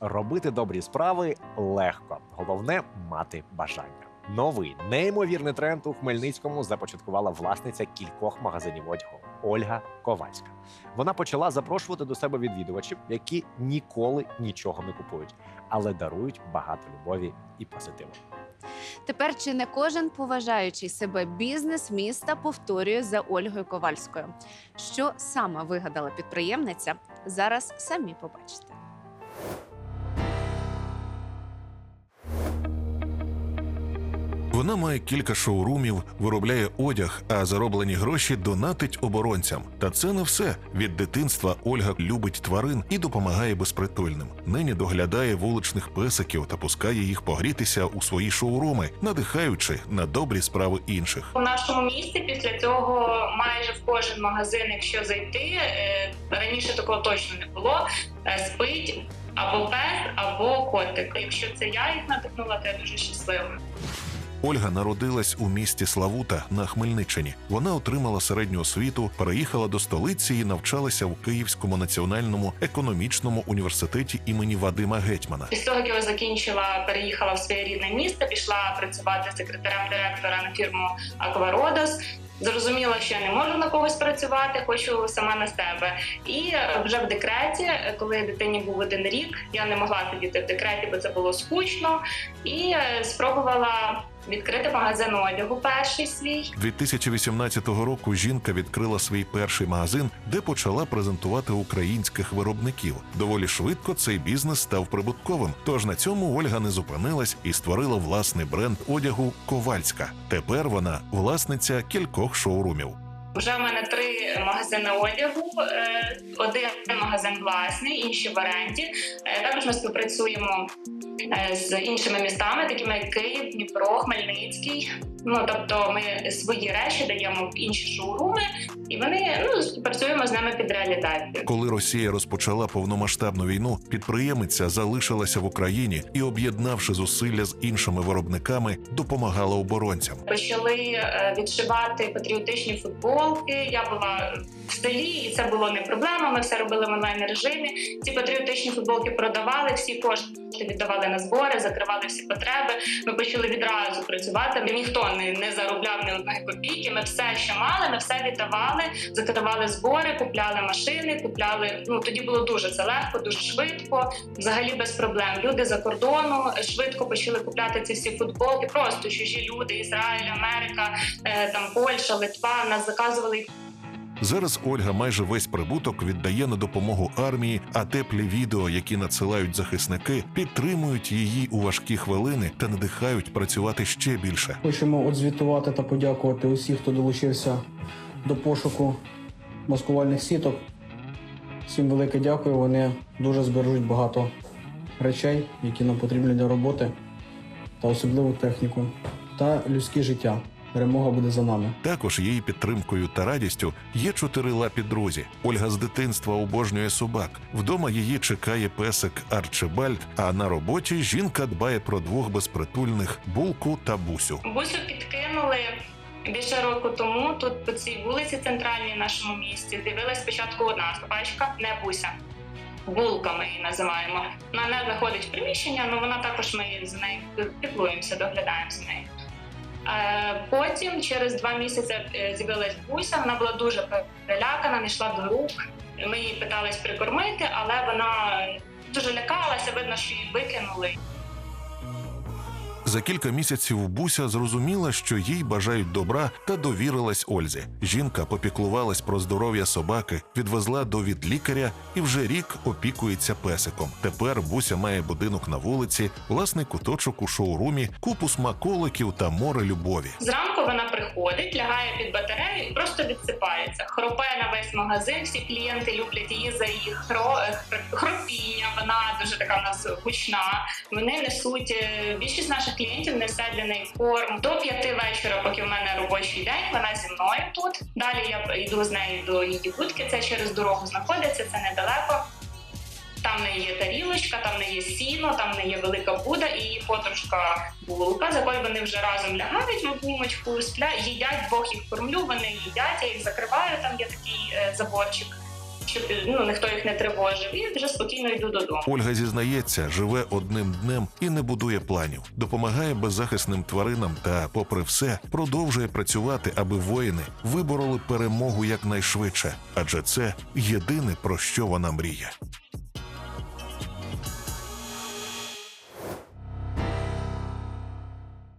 Робити добрі справи легко. Головне мати бажання. Новий неймовірний тренд у Хмельницькому започаткувала власниця кількох магазинів одягу Ольга Ковальська. Вона почала запрошувати до себе відвідувачів, які ніколи нічого не купують, але дарують багато любові і позитиву. Тепер чи не кожен поважаючий себе бізнес міста повторює за Ольгою Ковальською. Що саме вигадала підприємниця? Зараз самі побачите. Вона має кілька шоурумів, виробляє одяг, а зароблені гроші донатить оборонцям. Та це не все. Від дитинства Ольга любить тварин і допомагає безпритульним. Нині доглядає вуличних песиків та пускає їх погрітися у свої шоуруми, надихаючи на добрі справи інших. У нашому місті після цього майже в кожен магазин, якщо зайти, е, раніше такого точно не було. е, Спить або пес, або котик. Якщо це я їх надихнула, то я дуже щаслива. Ольга народилась у місті Славута на Хмельниччині. Вона отримала середню освіту, переїхала до столиці і навчалася в Київському національному економічному університеті імені Вадима Гетьмана. Після того, як я закінчила, переїхала в своє рідне місто, пішла працювати секретарем директора на фірму Аквародос. Зрозуміла, що я не можу на когось працювати, хочу сама на себе. І вже в декреті, коли дитині був один рік, я не могла сидіти в декреті, бо це було скучно. І е, спробувала відкрити магазин одягу перший свій. 2018 року жінка відкрила свій перший магазин, де почала презентувати українських виробників. Доволі швидко цей бізнес став прибутковим. Тож на цьому Ольга не зупинилась і створила власний бренд одягу Ковальська. Тепер вона власниця кількох шоурумів. Вже в мене три магазини одягу. Е, Один магазин власний, інші в оренді. Е, Також ми співпрацюємо е, з іншими містами, такими як Київ, Дніпро, Хмельницький. Ну тобто, ми свої речі даємо в інші шоуруми, і вони ну співпрацюємо з ними під реалізацію. Коли Росія розпочала повномасштабну війну, підприємиця залишилася в Україні і, об'єднавши зусилля з іншими виробниками, допомагала оборонцям. Почали е, відшивати патріотичні футболки. Я була в селі, і це було не проблема. Ми все робили в онлайн режимі. Ці патріотичні футболки продавали, всі кошти віддавали на збори, закривали всі потреби. Ми почали відразу працювати. Ніхто не, не заробляв ні одної копійки. Ми все, що мали, ми все віддавали, закривали збори, купляли машини, купляли. Ну тоді було дуже це легко, дуже швидко. Взагалі без проблем. Люди за кордону швидко почали купляти ці всі футболки. Просто чужі люди, Ізраїль, Америка, е, там Польща, Литва. Нас заказували їх Зараз Ольга майже весь прибуток віддає на допомогу армії, а теплі відео, які надсилають захисники, підтримують її у важкі хвилини та надихають працювати ще більше. Хочемо отзвітувати та подякувати усіх, хто долучився до пошуку маскувальних сіток. Всім велике дякую. Вони дуже збережуть багато речей, які нам потрібні для роботи, та особливу техніку та людське життя. Перемога буде за нами. Також її підтримкою та радістю є чотирилапі друзі. Ольга з дитинства обожнює собак. Вдома її чекає песик Арчибальд. А на роботі жінка дбає про двох безпритульних булку та бусю. Бусю підкинули більше року тому. Тут по цій вулиці центральній в нашому місті дивилась спочатку одна собачка, не буся. Булка ми її називаємо. Вона не заходить в приміщення, але вона також ми за нею піклуємося, доглядаємо за нею. Е, Потім, через два місяці, е, з'явилась буся. Вона була дуже перелякана, не йшла до рук. Ми її питались прикормити, але вона дуже лякалася. Видно, що її викинули. За кілька місяців Буся зрозуміла, що їй бажають добра та довірилась Ользі. Жінка попіклувалась про здоров'я собаки, відвезла до відлікаря і вже рік опікується песиком. Тепер Буся має будинок на вулиці, власний куточок у шоурумі, купу смаколиків та море любові. Зранку вона приходить, лягає під батарею і просто відсипається. Хропе на весь магазин. Всі клієнти люблять її за її хро... е, хропіння. Вона дуже така в нас гучна. Вони несуть е, більшість наших клієнтів несе для неї корм до п'яти вечора, поки в мене робочий день. Вона зі мною тут. Далі я йду з нею до її будки. Це через дорогу знаходиться, це недалеко. Там не є тарілочка, там не є сіно, там не є велика буда і її подружка булка, за якою вони вже разом лягають в обнімочку, спля, їдять, двох їх кормлю, вони їдять, я їх закриваю, там є такий е, заборчик. Щоб ну ніхто їх не тривожив, і вже спокійно йду додому. Ольга зізнається, живе одним днем і не будує планів, допомагає беззахисним тваринам та, попри все, продовжує працювати, аби воїни вибороли перемогу якнайшвидше, адже це єдине про що вона мріє.